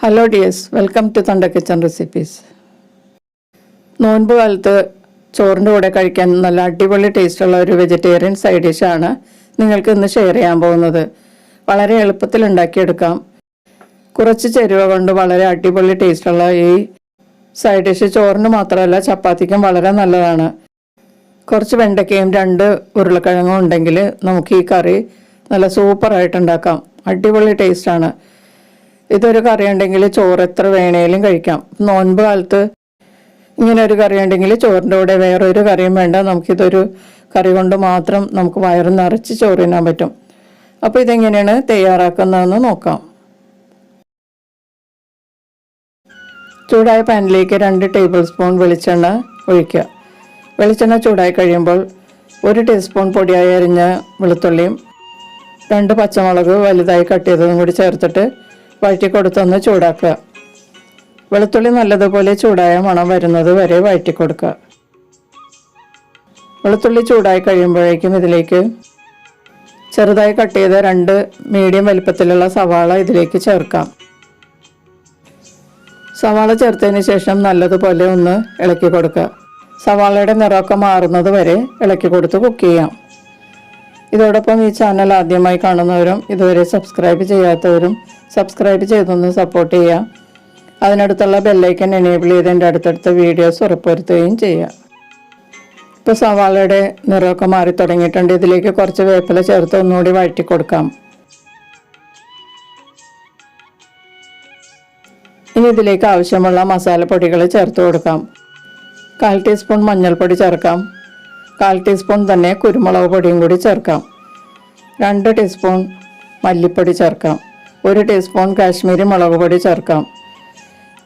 Hello dears welcome to തണ്ട kitchen recipes നോൻപ് കാലത്ത് ചോറിന്റെ കൂടെ കഴിക്കാൻ നല്ല അടിപൊളി ടേസ്റ്റുള്ള ഒരു വെജിറ്റേറിയൻ സൈഡ് ഡിഷാണ് നിങ്ങൾക്ക് ഇന്ന് ഷെയർ ചെയ്യാൻ പോകുന്നത്. വളരെ എളുപ്പത്തിൽ ഉണ്ടാക്കിയെടുക്കാം. കുറച്ച് ചേരുവ കൊണ്ട് വളരെ അടിപൊളി ടേസ്റ്റുള്ള ഈ സൈഡ് ഡിഷ് ചോറിന് മാത്രമല്ല ചപ്പാത്തിക്കും വളരെ നല്ലതാണ്. കുറച്ച് വെണ്ടയ്ക്കയും രണ്ട് ഉരുളക്കിഴങ്ങും ഉണ്ടെങ്കിൽ നമുക്ക് ഈ കറി നല്ല സൂപ്പറായിട്ട് ഉണ്ടാക്കാം. അടിപൊളി ടേസ്റ്റാണ് ഇതൊരു കറി ഉണ്ടെങ്കിൽ ചോറ് എത്ര വേണേലും കഴിക്കാം. നോൻപ് കാലത്ത് ഇങ്ങനെ ഒരു കറി ഉണ്ടെങ്കിൽ ചോറിന്റെ കൂടെ വേറൊരു കറിയും വേണ്ട. നമുക്കിതൊരു കറി കൊണ്ട് മാത്രം നമുക്ക് വയറ് നിറച്ച് ചോറ് തിന്നാൻ പറ്റും. അപ്പോൾ ഇതെങ്ങനെയാണ് തയ്യാറാക്കുന്നതെന്ന് നോക്കാം. ചൂടായ പാനിലേക്ക് രണ്ട് ടേബിൾ സ്പൂൺ വെളിച്ചെണ്ണ ഒഴിക്കുക. വെളിച്ചെണ്ണ ചൂടായി കഴിയുമ്പോൾ ഒരു ടീസ്പൂൺ പൊടിയായി അരിഞ്ഞ വെളുത്തുള്ളിയും രണ്ട് പച്ചമുളക് വലുതായി കട്ട് ചെയ്തതും കൂടി ചേർത്തിട്ട് വഴറ്റി കൊടുത്തൊന്ന് ചൂടാക്കുക. വെളുത്തുള്ളി നല്ലതുപോലെ ചൂടായ മണം വരുന്നത് വരെ വഴറ്റി കൊടുക്കുക വെളുത്തുള്ളി ചൂടായി കഴിയുമ്പോഴേക്കും ഇതിലേക്ക് ചെറുതായി കട്ട് ചെയ്ത രണ്ട് മീഡിയം വലിപ്പത്തിലുള്ള സവാള ഇതിലേക്ക് ചേർക്കാം. സവാള ചേർത്തതിന് ശേഷം നല്ലതുപോലെ ഒന്ന് ഇളക്കി കൊടുക്കുക. സവാളയുടെ നിറമൊക്കെ മാറുന്നത് വരെ ഇളക്കി കൊടുത്ത് കുക്ക് ചെയ്യാം. ഇതോടൊപ്പം ഈ ചാനൽ ആദ്യമായി കാണുന്നവരും ഇതുവരെ സബ്സ്ക്രൈബ് ചെയ്യാത്തവരും സബ്സ്ക്രൈബ് ചെയ്തൊന്ന് സപ്പോർട്ട് ചെയ്യുക അതിനടുത്തുള്ള ബെല്ലൈക്കൻ എനേബിൾ ചെയ്ത് എന്റെ അടുത്തടുത്ത വീഡിയോസ് ഉറപ്പുവരുത്തുകയും ചെയ്യുക ഇപ്പോൾ സവാളയുടെ നിറമൊക്കെ മാറി തുടങ്ങിയിട്ടുണ്ട്. ഇതിലേക്ക് കുറച്ച് വേപ്പില ചേർത്ത് ഒന്നുകൂടി വഴറ്റി കൊടുക്കാം. ഇനി ഇതിലേക്ക് ആവശ്യമുള്ള മസാലപ്പൊടികൾ ചേർത്ത് കൊടുക്കാം. കാൽ ടീസ്പൂൺ മഞ്ഞൾപ്പൊടി ചേർക്കാം. കാൽ ടീസ്പൂൺ തന്നെ കുരുമുളക് പൊടിയും കൂടി ചേർക്കാം. രണ്ട് ടീസ്പൂൺ മല്ലിപ്പൊടി ചേർക്കാം. ഒരു ടീസ്പൂൺ കാശ്മീരി മുളക് പൊടി ചേർക്കാം.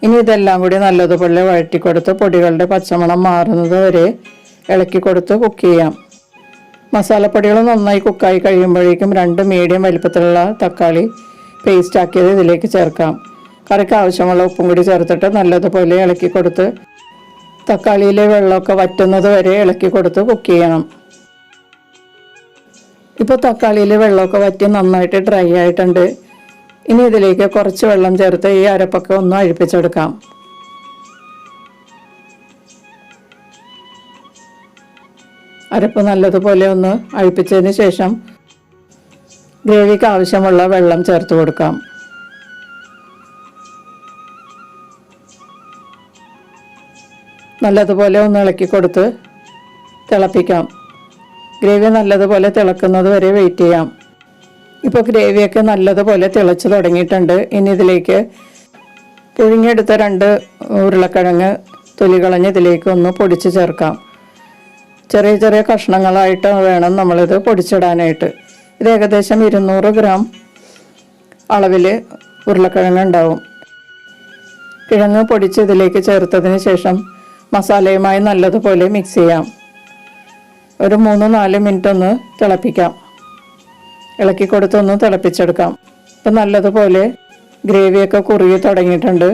ഇനി ഇതെല്ലാം കൂടി നല്ലതുപോലെ വഴറ്റിക്കൊടുത്ത് പൊടികളുടെ പച്ചമണം മാറുന്നത് വരെ ഇളക്കി കൊടുത്ത് കുക്ക് ചെയ്യാം. മസാലപ്പൊടികൾ നന്നായി കുക്കായി കഴിയുമ്പോഴേക്കും രണ്ട് മീഡിയം വലിപ്പത്തിലുള്ള തക്കാളി പേസ്റ്റ് ആക്കിയത് ഇതിലേക്ക് ചേർക്കാം. കറിക്ക് ആവശ്യമുള്ള ഉപ്പും കൂടി ചേർത്തിട്ട് നല്ലതുപോലെ ഇളക്കി കൊടുത്ത് തക്കാളിയിലെ വെള്ളമൊക്കെ വറ്റുന്നത് വരെ ഇളക്കി കൊടുത്ത് കുക്ക് ചെയ്യണം. ഇപ്പോൾ തക്കാളിയിലെ വെള്ളമൊക്കെ വറ്റി നന്നായിട്ട് ഡ്രൈ ആയിട്ടുണ്ട്. ഇനി ഇതിലേക്ക് കുറച്ച് വെള്ളം ചേർത്ത് ഈ അരപ്പൊക്കെ ഒന്ന് അഴിപ്പിച്ചെടുക്കാം. അരപ്പ് നല്ലതുപോലെ ഒന്ന് അഴിപ്പിച്ചതിന് ശേഷം ഗ്രേവിക്ക് ആവശ്യമുള്ള വെള്ളം ചേർത്ത് കൊടുക്കാം. നല്ലതുപോലെ ഒന്ന് ഇളക്കി കൊടുത്ത് തിളപ്പിക്കാം. ഗ്രേവി നല്ലതുപോലെ തിളക്കുന്നത് വരെ വെയിറ്റ് ചെയ്യാം. ഇപ്പോൾ ഗ്രേവിയൊക്കെ നല്ലതുപോലെ തിളച്ച് തുടങ്ങിയിട്ടുണ്ട്. ഇനി ഇതിലേക്ക് പുഴുങ്ങിയെടുത്ത രണ്ട് ഉരുളക്കിഴങ്ങ് തൊലി കളഞ്ഞ് ഇതിലേക്ക് ഒന്ന് പൊടിച്ച് ചേർക്കാം. ചെറിയ ചെറിയ കഷ്ണങ്ങളായിട്ട് വേണം നമ്മളിത് പൊടിച്ചിടാനായിട്ട്. ഇത് ഏകദേശം ഇരുന്നൂറ് ഗ്രാം അളവിൽ ഉരുളക്കിഴങ്ങ് ഉണ്ടാവും. കിഴങ്ങ് പൊടിച്ച് ഇതിലേക്ക് ചേർത്തതിന് ശേഷം മസാലയുമായി നല്ലതുപോലെ മിക്സ് ചെയ്യാം. ഒരു മൂന്ന് നാല് മിനിറ്റ് ഒന്ന് തിളപ്പിക്കാം. ഇളക്കി കൊടുത്തൊന്ന് തിളപ്പിച്ചെടുക്കാം. ഇപ്പം നല്ലതുപോലെ ഗ്രേവിയൊക്കെ കുറുകി തുടങ്ങിയിട്ടുണ്ട്.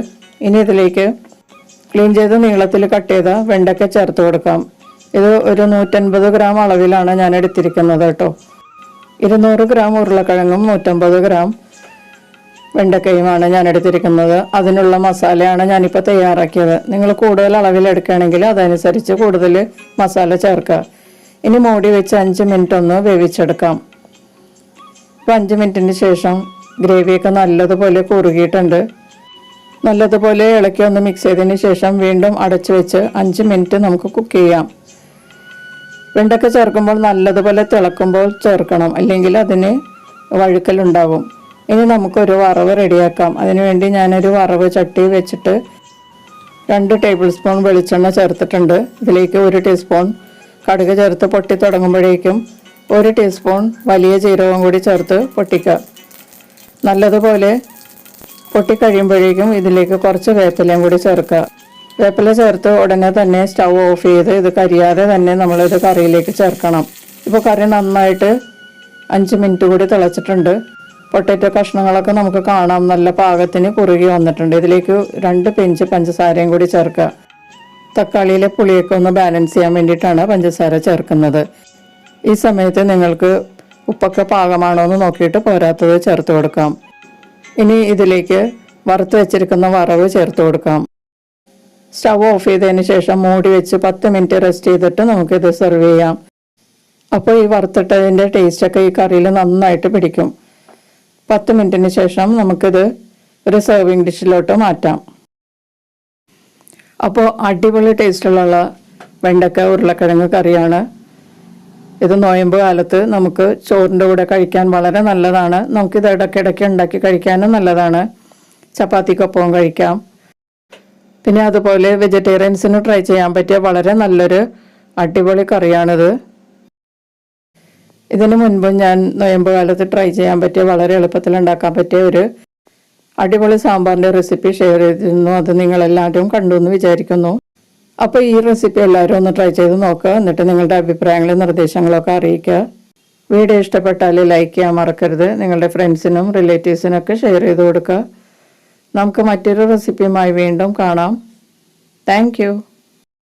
ഇനി ഇതിലേക്ക് ക്ലീൻ ചെയ്ത് നീളത്തിൽ കട്ട് ചെയ്ത വെണ്ടയ്ക്ക ചേർത്ത് കൊടുക്കാം. ഇത് ഒരു നൂറ്റൻപത് ഗ്രാം അളവിലാണ് ഞാൻ എടുത്തിരിക്കുന്നത് കേട്ടോ. ഇരുന്നൂറ് ഗ്രാം ഉരുളക്കിഴങ്ങും നൂറ്റമ്പത് ഗ്രാം വെണ്ടക്കയുമാണ് ഞാൻ എടുത്തിരിക്കുന്നത്. അതിനുള്ള മസാലയാണ് ഞാനിപ്പോൾ തയ്യാറാക്കിയത്. നിങ്ങൾ കൂടുതൽ അളവിൽ എടുക്കുകയാണെങ്കിൽ അതനുസരിച്ച് കൂടുതൽ മസാല ചേർക്കുക. ഇനി മൂടി വെച്ച് അഞ്ച് മിനിറ്റ് ഒന്ന് വേവിച്ചെടുക്കാം. ഇപ്പം അഞ്ച് മിനിറ്റിന് ശേഷം ഗ്രേവിയൊക്കെ നല്ലതുപോലെ കുറുകിയിട്ടുണ്ട്. നല്ലതുപോലെ ഇളക്കി ഒന്ന് മിക്സ് ചെയ്തതിന് ശേഷം വീണ്ടും അടച്ചു വെച്ച് അഞ്ച് മിനിറ്റ് നമുക്ക് കുക്ക് ചെയ്യാം. വെണ്ടക്ക ചേർക്കുമ്പോൾ നല്ലതുപോലെ തിളക്കുമ്പോൾ ചേർക്കണം. അല്ലെങ്കിൽ അതിന് വഴുക്കലുണ്ടാകും ഇനി നമുക്കൊരു വറവ് റെഡിയാക്കാം. അതിനുവേണ്ടി ഞാനൊരു വറവ് ചട്ടി വെച്ചിട്ട് രണ്ട് ടേബിൾ സ്പൂൺ വെളിച്ചെണ്ണ ചേർത്തിട്ടുണ്ട്. ഇതിലേക്ക് ഒരു ടീസ്പൂൺ കടുക് ചേർത്ത് പൊട്ടി തുടങ്ങുമ്പോഴേക്കും ഒരു ടീസ്പൂൺ വലിയ ജീരകം കൂടി ചേർത്ത് പൊട്ടിക്കുക. നല്ലതുപോലെ പൊട്ടിക്കഴിയുമ്പോഴേക്കും ഇതിലേക്ക് കുറച്ച് വേപ്പിലയും കൂടി ചേർക്കുക. വേപ്പില ചേർത്ത് ഉടനെ തന്നെ സ്റ്റൗ ഓഫ് ചെയ്ത് ഇത് കരിയാതെ തന്നെ നമ്മളിത് കറിയിലേക്ക് ചേർക്കണം. ഇപ്പോൾ കറി നന്നായിട്ട് അഞ്ച് മിനിറ്റ് കൂടി തിളച്ചിട്ടുണ്ട്. പൊട്ടറ്റോ കഷ്ണങ്ങളൊക്കെ നമുക്ക് കാണാം. നല്ല പാകത്തിന് കുറുകി വന്നിട്ടുണ്ട്. ഇതിലേക്ക് രണ്ട് പിഞ്ച് പഞ്ചസാരയും കൂടി ചേർക്കുക. തക്കാളിയിലെ പുളിയൊക്കെ ഒന്ന് ബാലൻസ് ചെയ്യാൻ വേണ്ടിയിട്ടാണ് പഞ്ചസാര ചേർക്കുന്നത്. ഈ സമയത്ത് നിങ്ങൾക്ക് ഉപ്പൊക്കെ പാകമാണോ എന്ന് നോക്കിയിട്ട് പോരാത്തത് ചേർത്ത് കൊടുക്കാം. ഇനി ഇതിലേക്ക് വറുത്ത് വെച്ചിരിക്കുന്ന വറവ് ചേർത്ത് കൊടുക്കാം. സ്റ്റവ് ഓഫ് ചെയ്തതിന് ശേഷം മൂടി വെച്ച് പത്ത് മിനിറ്റ് റെസ്റ്റ് ചെയ്തിട്ട് നമുക്കിത് സെർവ് ചെയ്യാം. അപ്പോൾ ഈ വറുത്തിട്ടതിന്റെ ടേസ്റ്റൊക്കെ ഈ കറിയിൽ നന്നായിട്ട് പിടിക്കും. പത്ത് മിനിറ്റിന് ശേഷം നമുക്കിത് ഒരു സെർവിങ് ഡിഷിലോട്ട് മാറ്റാം. അപ്പോൾ അടിപൊളി ടേസ്റ്റുള്ള വെണ്ടക്ക ഉരുളക്കിഴങ്ങ് കറിയാണ് ഇത് നോയമ്പ് കാലത്ത് നമുക്ക് ചോറിന്റെ കൂടെ കഴിക്കാൻ വളരെ നല്ലതാണ്. നമുക്കിത് ഇടയ്ക്കിടയ്ക്ക് ഉണ്ടാക്കി കഴിക്കാനും നല്ലതാണ്. ചപ്പാത്തിക്കൊപ്പവും കഴിക്കാം. പിന്നെ അതുപോലെ വെജിറ്റേറിയൻസിന് ട്രൈ ചെയ്യാൻ പറ്റിയ വളരെ നല്ലൊരു അടിപൊളി കറിയാണിത്. ഇതിന് മുൻപ് ഞാൻ നോയമ്പ് കാലത്ത് ട്രൈ ചെയ്യാൻ പറ്റിയ വളരെ എളുപ്പത്തിൽ ഉണ്ടാക്കാൻ പറ്റിയ ഒരു അടിപൊളി സാമ്പാറിന്റെ റെസിപ്പി ഷെയർ ചെയ്തിരുന്നു. അത് നിങ്ങളെല്ലാവരും കണ്ടു എന്ന് വിചാരിക്കുന്നു. അപ്പോൾ ഈ റെസിപ്പി എല്ലാവരും ഒന്ന് ട്രൈ ചെയ്ത് നോക്കുക എന്നിട്ട് നിങ്ങളുടെ അഭിപ്രായങ്ങളും നിർദ്ദേശങ്ങളൊക്കെ അറിയിക്കുക വീഡിയോ ഇഷ്ടപ്പെട്ടാൽ ലൈക്ക് ചെയ്യാൻ മറക്കരുത്. നിങ്ങളുടെ ഫ്രണ്ട്സിനും റിലേറ്റീവ്സിനൊക്കെ ഷെയർ ചെയ്ത് കൊടുക്കുക നമുക്ക് മറ്റൊരു റെസിപ്പിയുമായി വീണ്ടും കാണാം. താങ്ക്